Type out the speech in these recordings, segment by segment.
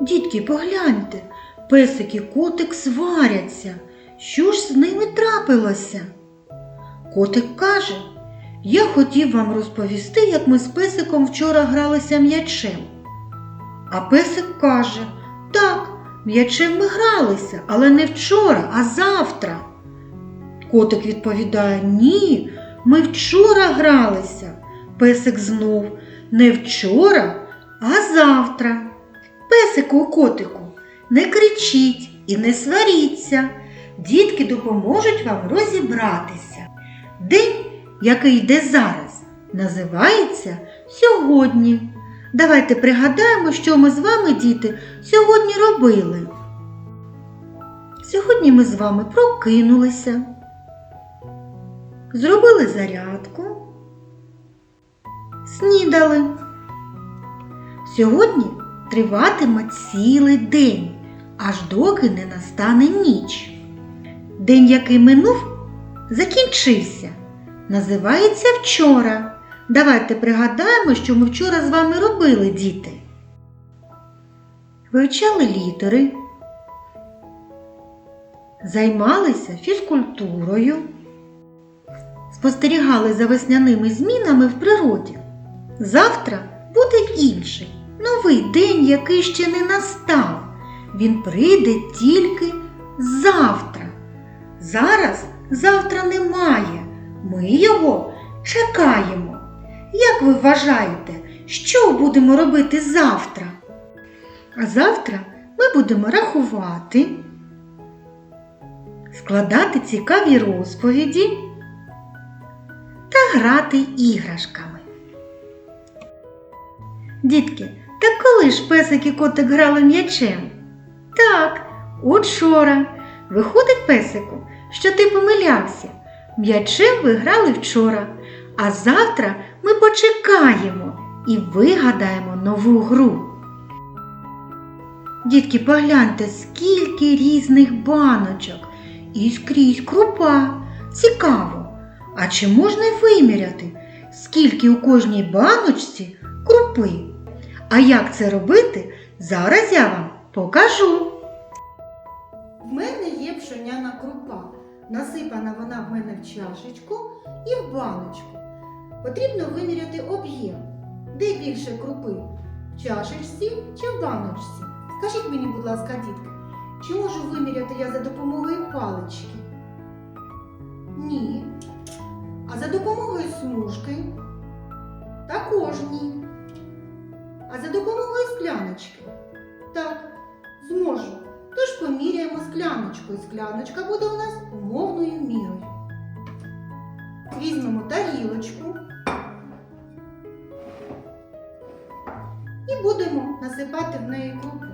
Дітки, погляньте, песик і котик сваряться. Що ж з ними трапилося? Котик каже, я хотів вам розповісти, як ми з песиком вчора гралися м'ячем. А песик каже, так, м'ячем ми гралися, але не вчора, а завтра. Котик відповідає, ні, ми вчора гралися. Песик знов не вчора, а завтра. Песику котику, не кричіть і не сваріться. Дітки допоможуть вам розібратися. День, який йде зараз, називається сьогодні. Давайте пригадаємо, що ми з вами, діти, сьогодні робили. Сьогодні ми з вами прокинулися, зробили зарядку, снідали. Сьогодні триватиме цілий день, аж доки не настане ніч. День, який минув, закінчився. Називається вчора. Давайте пригадаємо, що ми вчора з вами робили, діти. Вивчали літери, займалися фізкультурою, спостерігали за весняними змінами в природі. Завтра буде інший, новий день, який ще не настав. Він прийде тільки завтра. Зараз завтра немає. Ми його чекаємо. Як ви вважаєте, що будемо робити завтра? А завтра ми будемо рахувати, складати цікаві розповіді та грати іграшками. Дітки, так коли ж песик і котик грали м'ячем? Так, учора. Виходить, песику, що ти помилявся. М'ячем ви грали вчора, а завтра ми почекаємо і вигадаємо нову гру. Дітки, погляньте, скільки різних баночок і скрізь крупа. Цікаво. А чи можна виміряти, скільки у кожній баночці крупи? А як це робити, зараз я вам покажу. В мене є пшоняна крупа. Насипана вона в мене в чашечку і в баночку. Потрібно виміряти об'єм. Де більше крупи? В чашечці чи в баночці? Скажіть мені, будь ласка, дітки, чи можу виміряти я за допомогою палички? Ні. А за допомогою смужки? Також ні. За допомогою скляночки? Так, зможу. Тож поміряємо скляночку, і Скляночка буде у нас умовною мірою. Візьмемо тарілочку і будемо насипати в неї крупу.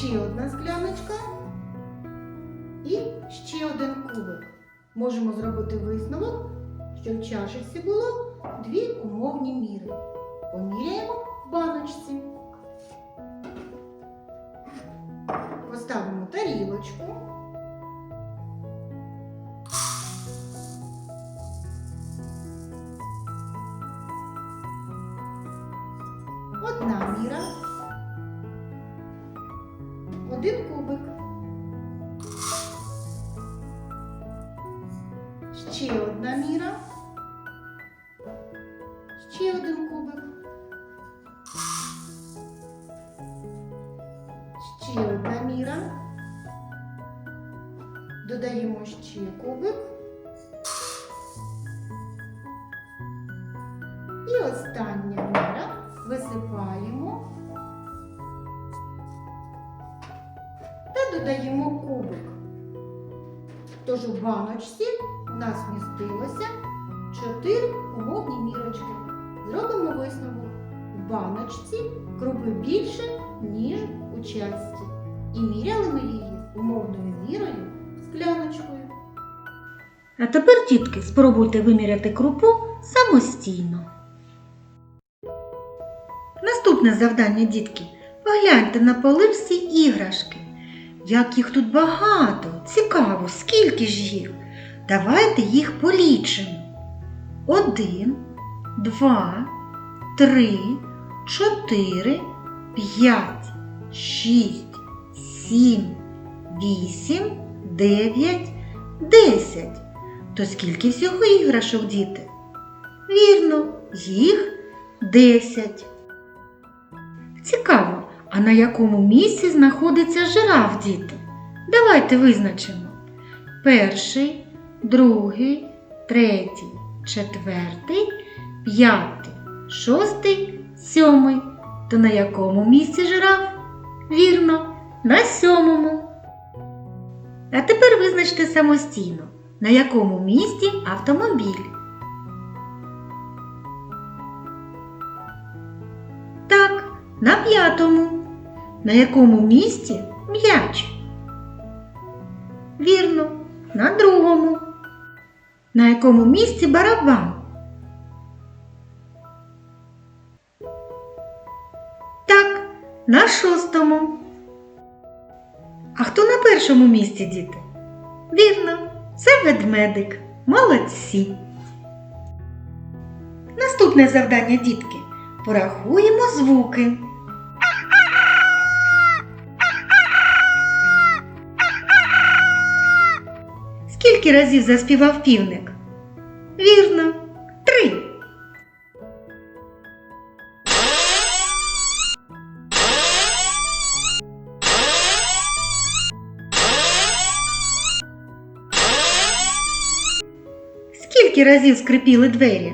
Ще одна скляночка і ще один кубик. Можемо зробити висновок, що в чашечці було дві умовні міри. Поміряємо в баночці. Поставимо тарілочку. Одна міра. Один кубик. Ще одна міра. Ще один кубик. Ще одна міра. Додаємо ще кубик. І остання Додаємо кубик. Тож у баночці у нас містилося 4 умовні мірочки. Зробимо висновок. В баночці крупи більше, ніж у частці. І міряли ми її умовною мірою скляночкою. А тепер, дітки, спробуйте виміряти крупу самостійно. Наступне завдання, дітки. Погляньте на поличці іграшки. Як їх тут багато, цікаво, скільки ж їх. Давайте їх полічимо. Один, два, три, чотири, п'ять, шість, сім, вісім, дев'ять, десять. То скільки всього іграшок, діти? Вірно, їх десять. Цікаво, а на якому місці знаходиться жираф, діти? Давайте визначимо. Перший, другий, третій, четвертий, п'ятий, шостий, сьомий. То на якому місці жираф? Вірно, на сьомому. А тепер визначте самостійно, на якому місці автомобіль. Так, на п'ятому. На якому місці м'яч? Вірно, на другому. На якому місці барабан? Так, на шостому. А хто на першому місці, діти? Вірно, це ведмедик. Молодці. Наступне завдання, дітки. Порахуємо звуки. Скільки разів заспівав півник? Вірно, три. Скільки разів скрипіли двері?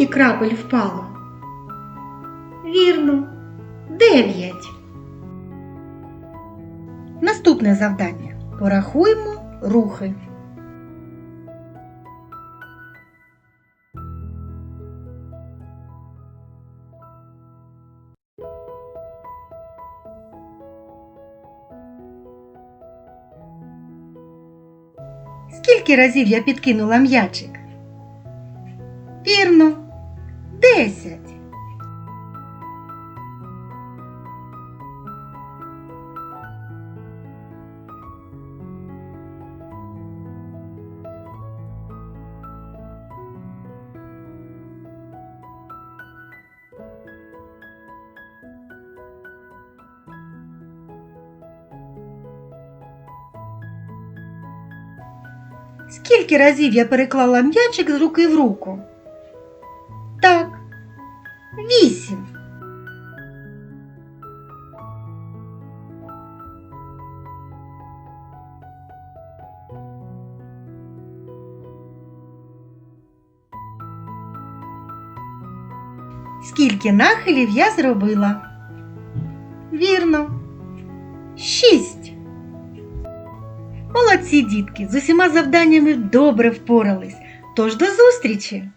Скільки крапель впало? Вірно, дев'ять. Наступне завдання. Порахуємо рухи. Скільки разів я підкинула м'ячик? Скільки разів я переклала м'ячик з руки в руку? Так, вісім. Скільки нахилів я зробила? Вірно, шість. Молодці, дітки, з усіма завданнями добре впорались. Тож до зустрічі!